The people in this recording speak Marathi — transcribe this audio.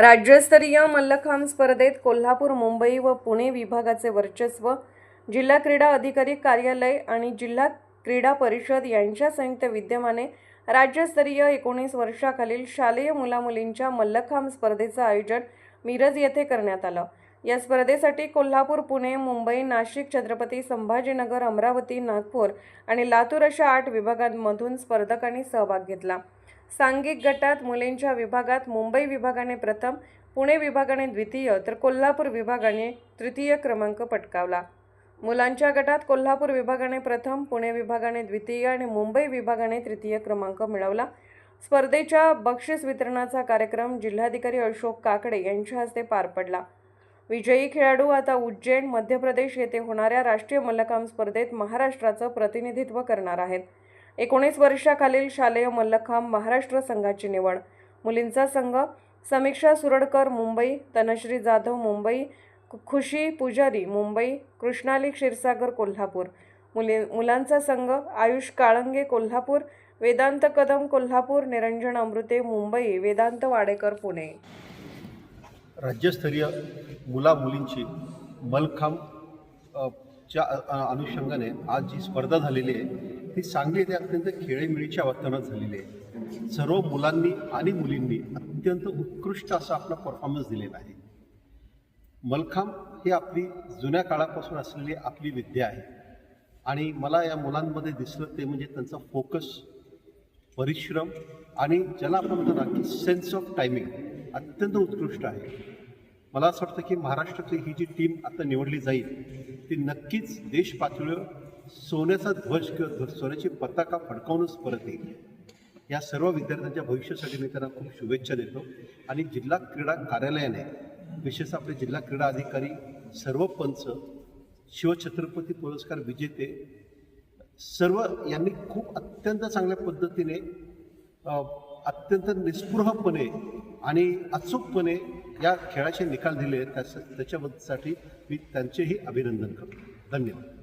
राज्यस्तरीय मल्लखांब स्पर्धेत कोल्हापूर मुंबई व पुणे विभागाचे वर्चस्व जिल्हा क्रीडा अधिकारी कार्यालय आणि जिल्हा क्रीडा परिषद यांच्या संयुक्त विद्यमाने राज्यस्तरीय एकोणीस वर्षाखालील शालेय मुलामुलींच्या मल्लखांब स्पर्धेचं आयोजन मिरज येथे करण्यात आलं. या स्पर्धेसाठी कोल्हापूर पुणे मुंबई नाशिक छत्रपती संभाजीनगर अमरावती नागपूर आणि लातूर अशा आठ विभागांमधून स्पर्धकांनी सहभाग घेतला. सांघिक गटात मुलींच्या विभागात मुंबई विभागाने प्रथम पुणे विभागाने द्वितीय तर कोल्हापूर विभागाने तृतीय क्रमांक पटकावला. मुलांच्या गटात कोल्हापूर विभागाने प्रथम पुणे विभागाने द्वितीय आणि मुंबई विभागाने तृतीय क्रमांक मिळवला. स्पर्धेच्या बक्षीस वितरणाचा कार्यक्रम जिल्हाधिकारी अशोक काकडे यांच्या हस्ते पार पडला. विजयी खेळाडू आता उज्जैन मध्य प्रदेश येथे होणाऱ्या राष्ट्रीय मल्लखांब स्पर्धेत महाराष्ट्राचं प्रतिनिधित्व करणार आहेत. एकोणीस वर्षाखालील शालेय मल्लखांब महाराष्ट्र संघाची निवड. मुलींचा संघ समीक्षा सुरडकर मुंबई तनश्री जाधव मुंबई खुशी पुजारी मुंबई कृष्णाली क्षीरसागर कोल्हापूर. मुली मुलांचा संघ आयुष काळंगे कोल्हापूर वेदांत कदम कोल्हापूर निरंजन अमृते मुंबई वेदांत वाडेकर पुणे. राज्यस्तरीय मुला मुलींची मलखांब च्या अनुषंगाने आज जी स्पर्धा झालेली आहे ती सांगली येथे अत्यंत खेळीमिळीच्या वातावरणात झालेली आहे. सर्व मुलांनी आणि मुलींनी अत्यंत उत्कृष्ट असा आपला परफॉर्मन्स दिलेला आहे. मलखांब ही आपली जुन्या काळापासून असलेली आपली विद्या आहे. आणि मला या मुलांमध्ये दिसलं ते म्हणजे त्यांचा फोकस परिश्रम आणि ज्याला आपण म्हणतो ना की सेन्स ऑफ टायमिंग अत्यंत उत्कृष्ट आहे. मला असं वाटतं की महाराष्ट्रातली ही जी टीम आता निवडली जाईल ती नक्कीच देश पातळीवर सोन्याचा ध्वज किंवा सोन्याची पताका फडकावूनच परत येईल. या सर्व विद्यार्थ्यांच्या भविष्यासाठी मी त्यांना खूप शुभेच्छा देतो. आणि जिल्हा क्रीडा कार्यालयाने विशेषतः आपले जिल्हा क्रीडा अधिकारी सर्व पंच शिवछत्रपती पुरस्कार विजेते सर्व यांनी खूप अत्यंत चांगल्या पद्धतीने अत्यंत निस्पृहपणे आणि अचूकपणे या खेळाचे निकाल दिले त्याच्या त्याच्यासाठी मी त्यांचेही अभिनंदन करतो. धन्यवाद.